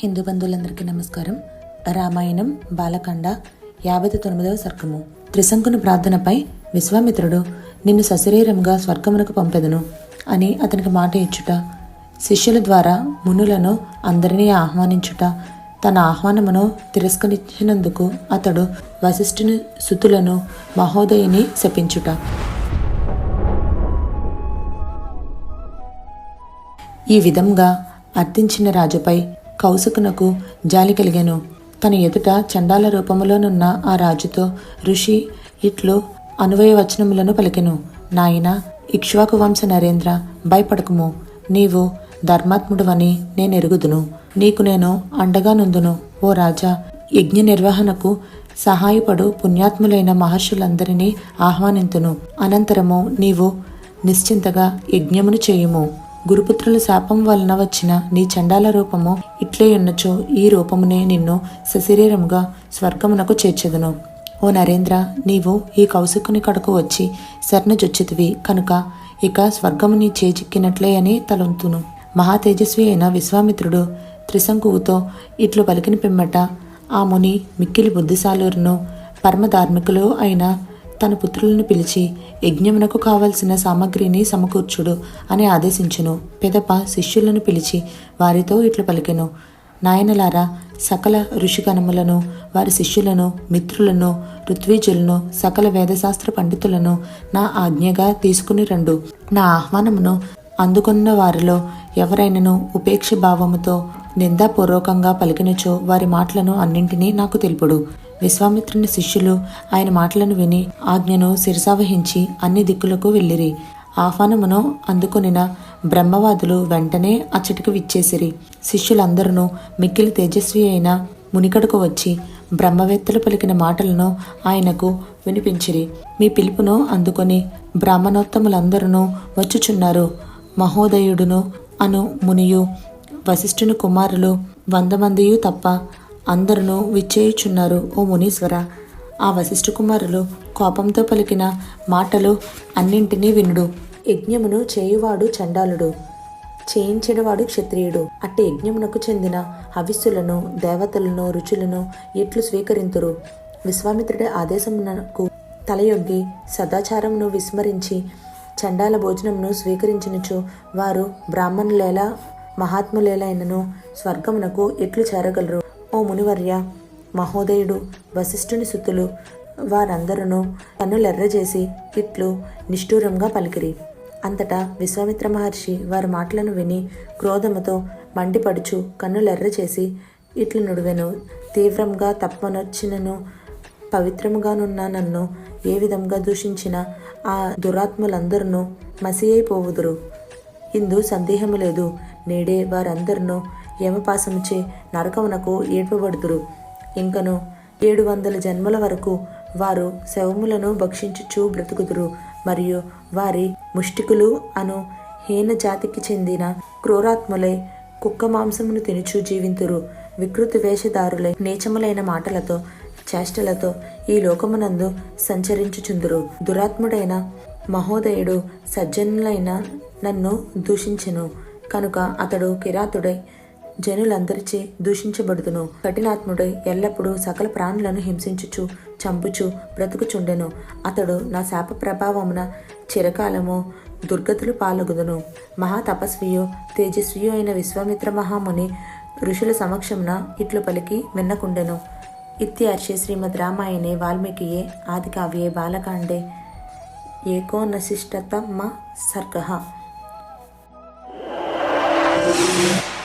హిందూ బంధువులందరికీ నమస్కారం. రామాయణం బాలకాండ యాభై తొమ్మిదవ సర్గము. త్రిశంకుని ప్రార్థనపై విశ్వామిత్రుడు నిన్ను సశరీరంగా స్వర్గమునకు పంపెదను అని అతనికి మాట ఇచ్చుట శిష్యుల ద్వారా మునులను అందరినీ ఆహ్వానించుట తన ఆహ్వానమును తిరస్కరించినందుకు అతడు వశిష్ఠుని సుతులను మహోదయుని శపించుట. ఈ విధంగా అర్థించిన రాజుపై కౌసుకునకు జాలి కలిగాను. తన ఎదుట చండాల రూపములోనున్న ఆ రాజుతో ఋషి ఇట్లు అనువయ వచనములను పలికెను. నాయన ఇక్ష్వాకు వంశ నరేంద్ర భయపడకుము. నీవు ధర్మాత్ముడువని నేను ఎరుగుదును నీకు నేను అండగా నుందును. ఓ రాజా యజ్ఞ నిర్వహణకు సహాయపడు పుణ్యాత్ములైన మహర్షులందరినీ ఆహ్వానింతును. అనంతరము నీవు నిశ్చింతగా యజ్ఞమును చేయుము. గురుపుత్రుల శాపం వలన వచ్చిన నీ చండాల రూపము ఇట్లే ఉన్నచో ఈ రూపమునే నిన్ను సశరీరముగా స్వర్గమునకు చేర్చెదను. ఓ నరేంద్ర నీవు ఈ కౌశికుని కడకు వచ్చి శరణజొచ్చితివి కనుక ఇక స్వర్గము నీ చేజిక్కినట్లే అని తలంతును. మహాతేజస్వి అయిన విశ్వామిత్రుడు త్రిశంకువుతో ఇట్లు పలికిన పిమ్మట ఆ ముని మిక్కిలి బుద్ధిశాలురును పరమధార్మికులు అయిన తన పుత్రులను పిలిచి యజ్ఞమునకు కావలసిన సామగ్రిని సమకూర్చుడు అని ఆదేశించును. పెదప శిష్యులను పిలిచి వారితో ఇట్లు పలికెను. నాయనలారా సకల ఋషిగణములను వారి శిష్యులను మిత్రులను ఋత్వీజులను సకల వేదశాస్త్ర పండితులను నా ఆజ్ఞగా తీసుకుని రండు. నా ఆహ్వానమును అందుకున్న వారిలో ఎవరైనను ఉపేక్ష భావముతో నిందాపూర్వకంగా పలికినచో వారి మాటలను అన్నింటినీ నాకు తెలుపుడు. విశ్వామిత్రుని శిష్యులు ఆయన మాటలను విని ఆజ్ఞను శిరసావహించి అన్ని దిక్కులకు వెళ్ళిరి. ఆహ్వానమును అందుకొనిన బ్రహ్మవాదులు వెంటనే అచ్చటికి విచ్చేసిరి. శిష్యులందరూ మిక్కిలి తేజస్వి అయిన మునికడుకు వచ్చి బ్రహ్మవేత్తలు పలికిన మాటలను ఆయనకు వినిపించిరి. మీ పిలుపును అందుకొని బ్రాహ్మణోత్తములందరూ వచ్చుచున్నారు. మహోదయుడును అను మునియు వశిష్ఠుని కుమారులు వంద మందియు తప్ప అందరూ విచ్చేయుచున్నారు ఓ మునీశ్వర. ఆ వశిష్ఠ కుమారులు కోపంతో పలికిన మాటలు అన్నింటినీ వినుడు. యజ్ఞమును చేయువాడు చండాలుడు చేయించేవాడు క్షత్రియుడు. అట్టి యజ్ఞమునకు చెందిన హవిస్సులను దేవతలను రుచులను ఎట్లు స్వీకరింతురు? విశ్వామిత్రుడి ఆదేశమునకు తలయొగ్గి సదాచారమును విస్మరించి చండాల భోజనమును స్వీకరించినచో వారు బ్రాహ్మణులేలా మహాత్ములేలైనను స్వర్గమునకు ఎట్లు చేరగలరు? ఓ మునివర్య మహోదయుడు వశిష్ఠుని సుతులు వారందరూ కన్నులెర్రజేసి ఇట్లు నిష్ఠూరంగా పలికిరి. అంతటా విశ్వామిత్ర మహర్షి వారి మాటలను విని క్రోధముతో మండిపడుచు కన్నులెర్ర చేసి ఇట్లు నుడివెను. తీవ్రంగా తప్పనొచ్చినను పవిత్రముగానున్న నన్ను ఏ విధంగా దూషించిన ఆ దురాత్ములందరూ మసి అయిపోవుదురు ఇందు సందేహము లేదు. నేడే వారందరినూ యమపాసముచే నరకమునకు ఏడ్పబడుతురు ఇంకను ఏడు వందల జన్మల వరకు వారు శవములను భక్షించుచు బ్రతుకుదురు. మరియు వారి ముష్టికులు అను హీన జాతికి చెందిన క్రూరాత్ములై కుక్క మాంసమును తినుచు జీవింతురు. వికృతి వేషధారులై నీచములైన మాటలతో చేష్టలతో ఈ లోకమునందు సంచరించుచుందురు. దురాత్ముడైన మహోదయుడు సజ్జనులైన నన్ను దూషించెను. కనుక అతడు కిరాతుడై జనులందరిచే దూషించబడుతును కఠినాత్ముడై ఎల్లప్పుడూ సకల ప్రాణులను హింసించుచు చంపుచు బ్రతుకుచుండెను. అతడు నా శాప ప్రభావమున చిరకాలము దుర్గతులు పాల్గొదును. మహాతపస్వియో తేజస్వియో అయిన విశ్వామిత్ర మహాముని ఋషుల సమక్షమున ఇట్లు పలికి మిన్నకుండెను ఇత్యార్షే శ్రీమద్ రామాయణే వాల్మీకియే ఆదికావ్యే బాలకాండే ఏకోనశిష్టతమ సర్గ. Thank you.